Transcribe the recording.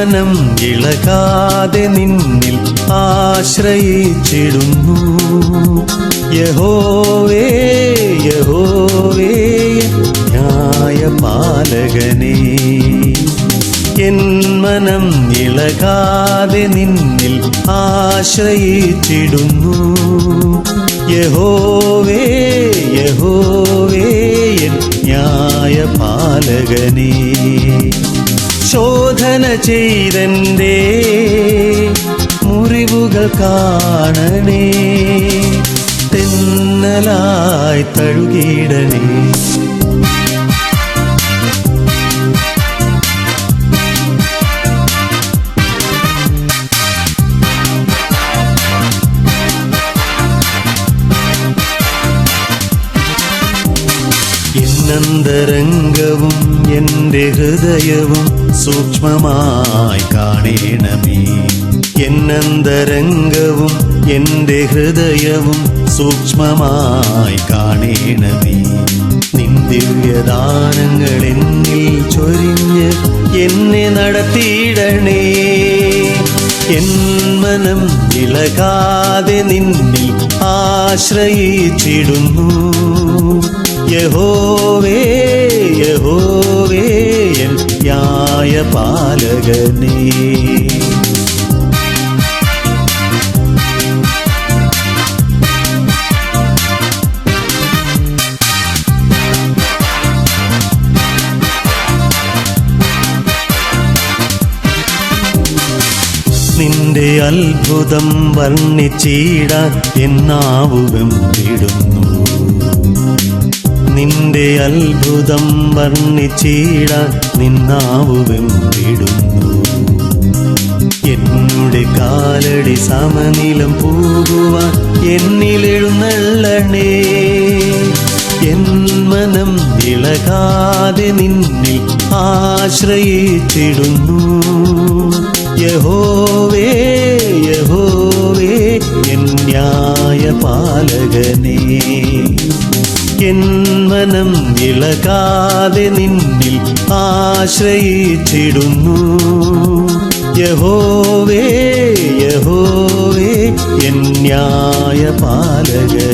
മനം ഇളകാതെ നിന്നിൽ ആശ്രയിച്ചിടുന്നു. യഹോവേ യഹോവേ ന്യായപാലകനേ എൻ മനം ഇളകാതെ നിന്നിൽ ആശ്രയിച്ചിടുന്നു. യഹോവേ യഹോവേ എൻ ന്യായപാലകനേ. ശോധന ചെയ്തേ മുറിവുകൾ കാണണേ. തെന്നലായി തഴുകിടണേ എന്നന്തരംഗവും എന്റെ ഹൃദയവും സൂക്ഷ്മമായി കാണേണമേ. എന്നന്തരംഗവും എന്റെ ഹൃദയവും സൂക്ഷ്മമായി കാണേണമേ. നിൻ ദിവ്യദാനങ്ങൾ എന്നിൽ ചൊരിഞ്ഞ് എന്നെ നടത്തിയിടണേ. മനം ഇളകാതെ നിന്നിൽ ആശ്രയിച്ചിടുന്നു. യഹോവേ യഹോവേ എൻ ന്യായപാലകനേ നിന്റെ അത്ഭുതം വർണിച്ചിടാൻ എന്നാവുകം വിടുന്നു. നിന്റെ അത്ഭുതം വർണിച്ചിടാൻ നിന്നാവുവെമ്പിടുന്നു എന്നുടെ കാലടി സമനിലം പോകുവാൻ എന്നിലെഴുന്നള്ളണേ മനം ഇളകാതെ നിന്നിൽ ആശ്രയിച്ചിടുന്നു. യഹോവേ യഹോവേ എൻ ന്യായപാലകനേ. എൻ മനം ഇളകാതെ നിന്നിൽ ആശ്രയിച്ചിടുന്നു. യഹോവേ യഹോവേ എൻ ന്യായപാലകനേ